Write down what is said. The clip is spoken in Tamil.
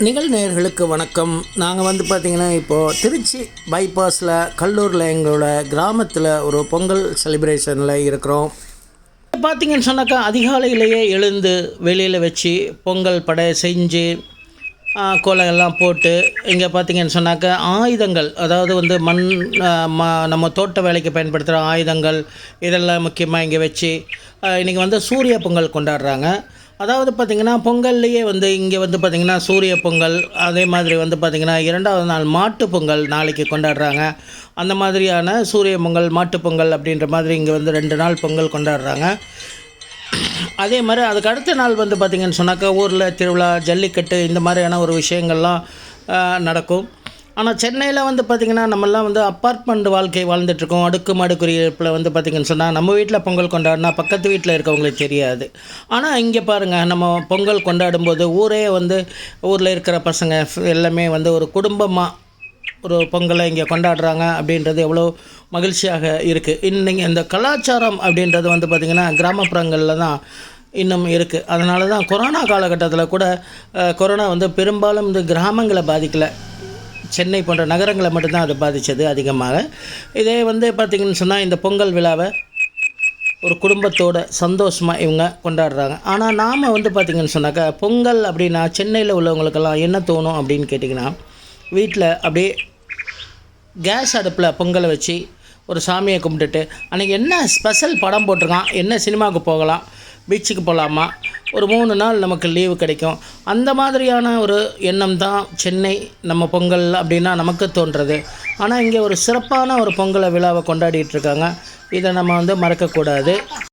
நிகழ்நேயர்களுக்கு வணக்கம். நாங்கள் வந்து பார்த்திங்கன்னா இப்போது திருச்சி பைபாஸில் கல்லூரில் எங்களோட கிராமத்தில் ஒரு பொங்கல் செலிப்ரேஷனில் இருக்கிறோம். பார்த்தீங்கன்னு சொன்னாக்கா அதிகாலையிலேயே எழுந்து வெளியில் வச்சு பொங்கல் படை செஞ்சு ஆ, கோலம் எல்லாம் போட்டு இங்கே பார்த்தீங்கன்னு சொன்னாக்கா ஆயுதங்கள் அதாவது வந்து மண் ம நம்ம தோட்ட வேலைக்கு பயன்படுத்துகிற ஆயுதங்கள் இதெல்லாம் முக்கியமாக இங்கே வச்சு இன்றைக்கி வந்து சூரிய பொங்கல் கொண்டாடுறாங்க. அதாவது பார்த்திங்கன்னா பொங்கல்லையே வந்து இங்கே வந்து பார்த்திங்கன்னா சூரிய பொங்கல் அதே மாதிரி வந்து பார்த்திங்கன்னா இரண்டாவது நாள் மாட்டு பொங்கல் நாளைக்கு கொண்டாடுறாங்க. அந்த மாதிரியான சூரிய பொங்கல் மாட்டு பொங்கல் அப்படின்ற மாதிரி இங்கே வந்து ரெண்டு நாள் பொங்கல் கொண்டாடுறாங்க. அதே மாதிரி அதுக்கு அடுத்த நாள் வந்து பார்த்திங்கன்னு சொன்னாக்கா ஊரில் திருவிழா ஜல்லிக்கட்டு இந்த மாதிரியான ஒரு விஷயங்கள்லாம் நடக்கும். ஆனால் சென்னையில் வந்து பார்த்திங்கன்னா நம்மெல்லாம் வந்து அப்பார்ட்மெண்ட் வாழ்க்கை வாழ்ந்துட்டுருக்கோம். அடுக்குமாடு குடியிருப்பில் வந்து பார்த்திங்கன்னு சொன்னால் நம்ம வீட்டில் பொங்கல் கொண்டாடினா பக்கத்து வீட்டில் இருக்கவங்களுக்கு தெரியாது. ஆனால் இங்கே பாருங்கள் நம்ம பொங்கல் கொண்டாடும்போது ஊரே வந்து ஊரில் இருக்கிற பசங்க எல்லாமே வந்து ஒரு குடும்பமாக ஒரு பொங்கலை இங்கே கொண்டாடுறாங்க அப்படின்றது எவ்வளோ மகிழ்ச்சியாக இருக்குது இன்னைக்கு இந்த கலாச்சாரம் அப்படின்றது வந்து பார்த்திங்கன்னா கிராமப்புறங்களில் தான் இன்னும் இருக்குது அதனால தான் கொரோனா காலகட்டத்தில் கூட கொரோனா வந்து பெரும்பாலும் இந்த கிராமங்களை பாதிக்கலை. சென்னை போன்ற நகரங்களை மட்டும்தான் அது பாதித்தது அதிகமாக. இதே வந்து பார்த்திங்கன்னு சொன்னால் இந்த பொங்கல் விழாவை ஒரு குடும்பத்தோட சந்தோஷமாக இவங்க கொண்டாடுறாங்க. ஆனால் நாம் வந்து பார்த்திங்கன்னு சொன்னாக்கா பொங்கல் அப்படின்னா சென்னையில் உள்ளவங்களுக்கெல்லாம் என்ன தோணும் அப்படின்னு கேட்டிங்கன்னா வீட்டில் அப்படியே கேஸ் அடுப்பில் பொங்கலை வச்சு ஒரு சாமியை கும்பிட்டுட்டு அன்றைக்கி என்ன ஸ்பெஷல் படம் போட்டிருக்கான் என்ன சினிமாவுக்கு போகலாம் பீச்சுக்கு போகலாமா ஒரு மூணு நாள் நமக்கு லீவு கிடைக்கும். அந்த மாதிரியான ஒரு எண்ணம் தான் சென்னை நம்ம பொங்கல் அப்படின்னா நமக்கு தோன்றது. ஆனால் இங்கே ஒரு சிறப்பான ஒரு பொங்கலை விழாவை கொண்டாடிட்டு இருக்காங்க. இதை நம்ம வந்து மறக்கக்கூடாது.